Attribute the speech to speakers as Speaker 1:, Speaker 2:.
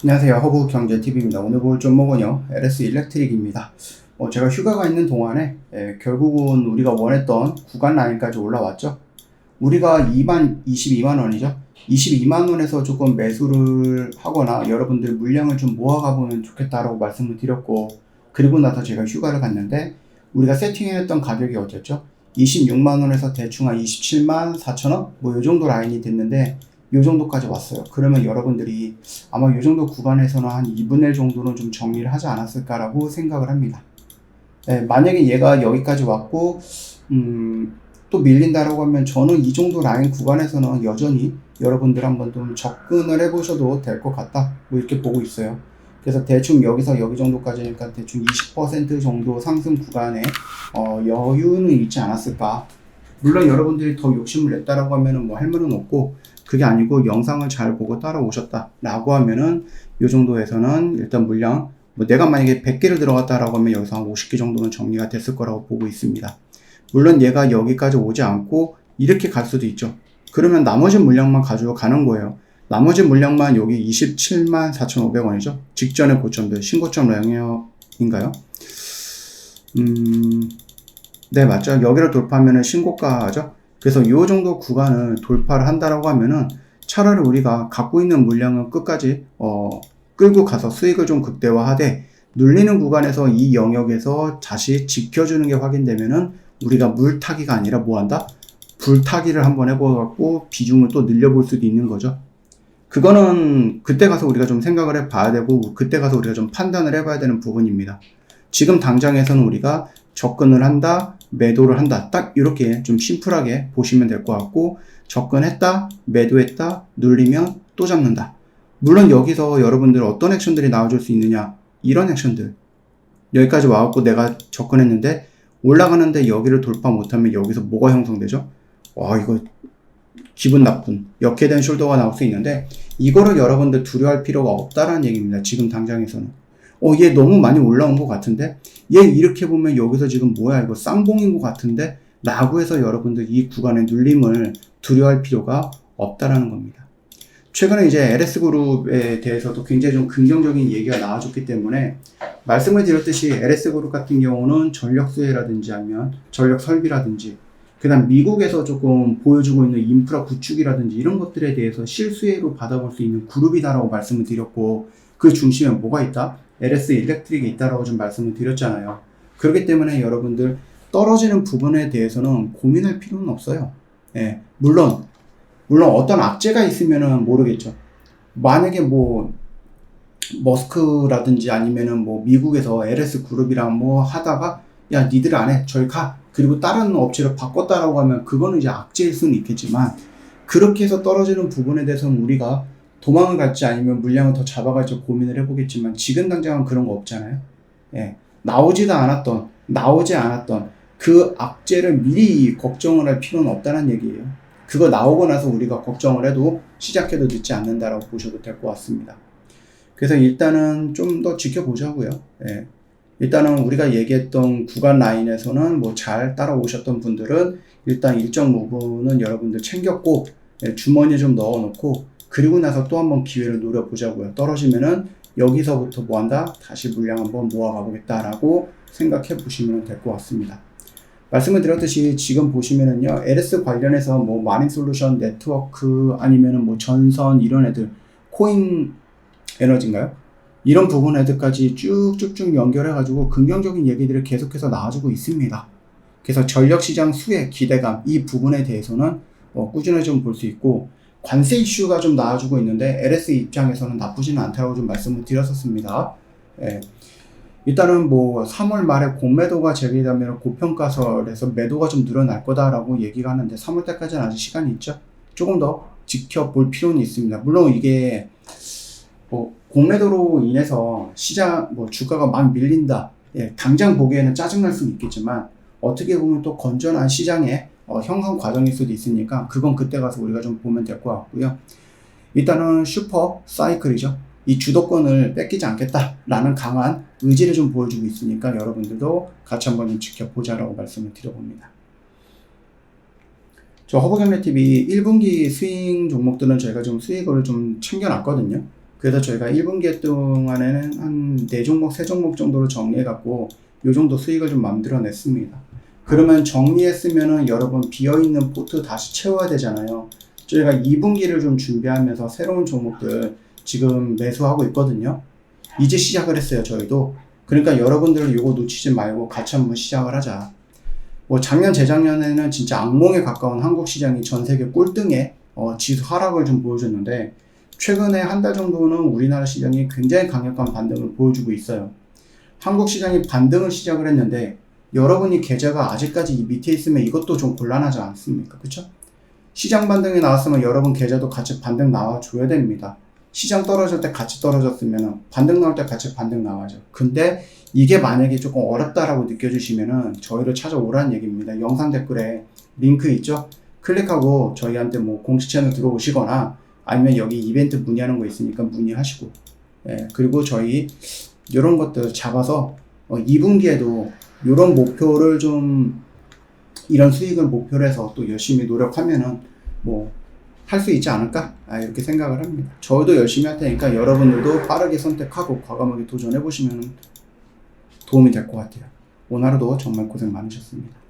Speaker 1: 안녕하세요. 허브경제TV입니다. 오늘 볼 종목은요, LS 일렉트릭입니다. 어, 제가 휴가가 있는 동안에, 예, 결국은 우리가 원했던 구간 라인까지 올라왔죠. 우리가 2만, 22만원이죠. 22만원에서 조금 매수를 하거나 여러분들 물량을 좀 모아가보면 좋겠다라고 말씀을 드렸고, 그리고 나서 제가 휴가를 갔는데, 우리가 세팅했던 가격이 어땠죠? 26만원에서 대충 한 27만 4천원? 뭐, 요 정도 라인이 됐는데, 요 정도까지 왔어요. 그러면 여러분들이 아마 요 정도 구간에서는 한 2분의 1 정도는 좀 정리를 하지 않았을까라고 생각을 합니다. 네, 만약에 얘가 여기까지 왔고, 음, 또 밀린다라고 하면 저는 이 정도 라인 구간에서는 여전히 여러분들 한번 좀 접근을 해보셔도 될 것 같다. 뭐 이렇게 보고 있어요. 그래서 대충 여기서 여기 정도까지니까 대충 20% 정도 상승 구간에 어, 여유는 있지 않았을까. 물론 여러분들이 더 욕심을 냈다라고 하면은 뭐 할 말은 없고, 그게 아니고 영상을 잘 보고 따라오셨다라고 하면은 이 정도에서는 일단 물량 뭐 내가 만약에 100개를 들어갔다라고 하면 여기서 한 50개 정도는 정리가 됐을 거라고 보고 있습니다. 물론 얘가 여기까지 오지 않고 이렇게 갈 수도 있죠. 그러면 나머지 물량만 가지고 가는 거예요. 나머지 물량만 여기 27만 4,500원이죠. 직전의 고점들 신고점 영역인가요? 음, 네 맞죠. 여기를 돌파하면은 신고가죠. 그래서 이 정도 구간을 돌파를 한다라고 하면은 차라리 우리가 갖고 있는 물량은 끝까지 어, 끌고 가서 수익을 좀 극대화하되 눌리는 구간에서 이 영역에서 다시 지켜주는 게 확인되면은 우리가 물타기가 아니라 뭐 한다? 불타기를 한번 해보고 비중을 또 늘려볼 수도 있는 거죠. 그거는 그때 가서 우리가 좀 생각을 해 봐야 되고 그때 가서 우리가 좀 판단을 해봐야 되는 부분입니다. 지금 당장에서는 우리가 접근을 한다, 매도를 한다. 딱 이렇게 좀 심플하게 보시면 될 것 같고 접근했다, 매도했다, 눌리면 또 잡는다. 물론 여기서 여러분들 어떤 액션들이 나와줄 수 있느냐 이런 액션들 여기까지 와갖고 내가 접근했는데 올라가는데 여기를 돌파 못하면 여기서 뭐가 형성되죠? 와 이거 기분 나쁜 역해된 숄더가 나올 수 있는데 이거를 여러분들 두려워할 필요가 없다라는 얘기입니다. 지금 당장에서는 어 얘 너무 많이 올라온 것 같은데 얘 이렇게 보면 여기서 지금 뭐야 이거 쌍봉인 것 같은데 라고 해서 여러분들 이 구간의 눌림을 두려워할 필요가 없다라는 겁니다. 최근에 이제 LS그룹에 대해서도 굉장히 좀 긍정적인 얘기가 나와줬기 때문에 말씀을 드렸듯이 LS그룹 같은 경우는 전력 수혜라든지 아니면 전력 설비라든지 그 다음 미국에서 조금 보여주고 있는 인프라 구축이라든지 이런 것들에 대해서 실수혜로 받아볼 수 있는 그룹이다라고 말씀을 드렸고 그 중심에 뭐가 있다? LS 일렉트릭이 있다라고 좀 말씀을 드렸잖아요. 그렇기 때문에 여러분들 떨어지는 부분에 대해서는 고민할 필요는 없어요. 예, 물론 물론 어떤 악재가 있으면은 모르겠죠. 만약에 뭐 머스크라든지 아니면은 뭐 미국에서 LS 그룹이랑 뭐 하다가 야 니들 안 해 저희 가 그리고 다른 업체를 바꿨다라고 하면 그거는 이제 악재일 수는 있겠지만 그렇게 해서 떨어지는 부분에 대해서는 우리가 도망을 갈지 아니면 물량을 더 잡아갈지 고민을 해보겠지만 지금 당장은 그런 거 없잖아요. 예. 나오지도 않았던, 나오지 않았던 그 악재를 미리 걱정을 할 필요는 없다는 얘기예요. 그거 나오고 나서 우리가 걱정을 해도 시작해도 늦지 않는다라고 보셔도 될 것 같습니다. 그래서 일단은 좀 더 지켜보자고요. 예. 일단은 우리가 얘기했던 구간 라인에서는 뭐 잘 따라오셨던 분들은 일단 일정 부분은 여러분들 챙겼고 예, 주머니에 좀 넣어놓고 그리고 나서 또 한번 기회를 노려보자고요. 떨어지면은 여기서부터 뭐 한다? 다시 물량 한번 모아가 보겠다라고 생각해 보시면 될 것 같습니다. 말씀을 드렸듯이 지금 보시면은요, LS 관련해서 뭐 마린 솔루션 네트워크 아니면은 뭐 전선 이런 애들, 코인 에너지인가요? 이런 부분 애들까지 쭉쭉쭉 연결해가지고 긍정적인 얘기들을 계속해서 나와주고 있습니다. 그래서 전력시장 수혜, 기대감, 이 부분에 대해서는 어, 꾸준히 좀 볼 수 있고, 관세 이슈가 좀 나와주고 있는데 LS 입장에서는 나쁘지는 않다고 좀 말씀을 드렸었습니다. 예. 일단은 뭐 3월 말에 공매도가 제기되면 고평가설에서 매도가 좀 늘어날 거다라고 얘기가 하는데 3월 때까지는 아직 시간이 있죠. 조금 더 지켜볼 필요는 있습니다. 물론 이게 뭐 공매도로 인해서 시장 뭐 주가가 막 밀린다. 예, 당장 보기에는 짜증날 수는 있겠지만 어떻게 보면 또 건전한 시장의 어, 형성 과정일 수도 있으니까 그건 그때 가서 우리가 좀 보면 될 것 같고요. 일단은 슈퍼 사이클이죠. 이 주도권을 뺏기지 않겠다라는 강한 의지를 좀 보여주고 있으니까 여러분들도 같이 한번 좀 지켜보자라고 말씀을 드려봅니다. 저 허브경례TV 1분기 수익 종목들은 저희가 좀 수익을 좀 챙겨놨거든요. 그래서 저희가 1분기 동안에는 한 4종목, 3종목 정도로 정리해갖고 요 정도 수익을 좀 만들어냈습니다. 그러면 정리했으면은 여러분 비어있는 포트 다시 채워야 되잖아요. 저희가 2분기를 좀 준비하면서 새로운 종목들 지금 매수하고 있거든요. 이제 시작을 했어요, 저희도. 그러니까 여러분들 이거 놓치지 말고 같이 한번 시작을 하자. 뭐 작년, 재작년에는 진짜 악몽에 가까운 한국 시장이 전 세계 꼴등에 어, 지수 하락을 좀 보여줬는데 최근에 한 달 정도는 우리나라 시장이 굉장히 강력한 반등을 보여주고 있어요. 한국 시장이 반등을 시작을 했는데 여러분이 계좌가 아직까지 이 밑에 있으면 이것도 좀 곤란하지 않습니까? 그쵸? 시장 반등이 나왔으면 여러분 계좌도 같이 반등 나와줘야 됩니다. 시장 떨어질 때 같이 떨어졌으면 반등 나올 때 같이 반등 나와죠. 근데 이게 만약에 조금 어렵다라고 느껴지시면은 저희를 찾아오라는 얘기입니다. 영상 댓글에 링크 있죠? 클릭하고 저희한테 뭐 공식 채널 들어오시거나 아니면 여기 이벤트 문의하는 거 있으니까 문의하시고 예, 그리고 저희 이런 것들 잡아서 어, 2분기에도 이런 목표를 좀 이런 수익을 목표로 해서 또 열심히 노력하면은 뭐 할 수 있지 않을까? 아, 이렇게 생각을 합니다. 저도 열심히 할 테니까 여러분들도 빠르게 선택하고 과감하게 도전해 보시면 도움이 될 것 같아요. 오늘 하루도 정말 고생 많으셨습니다.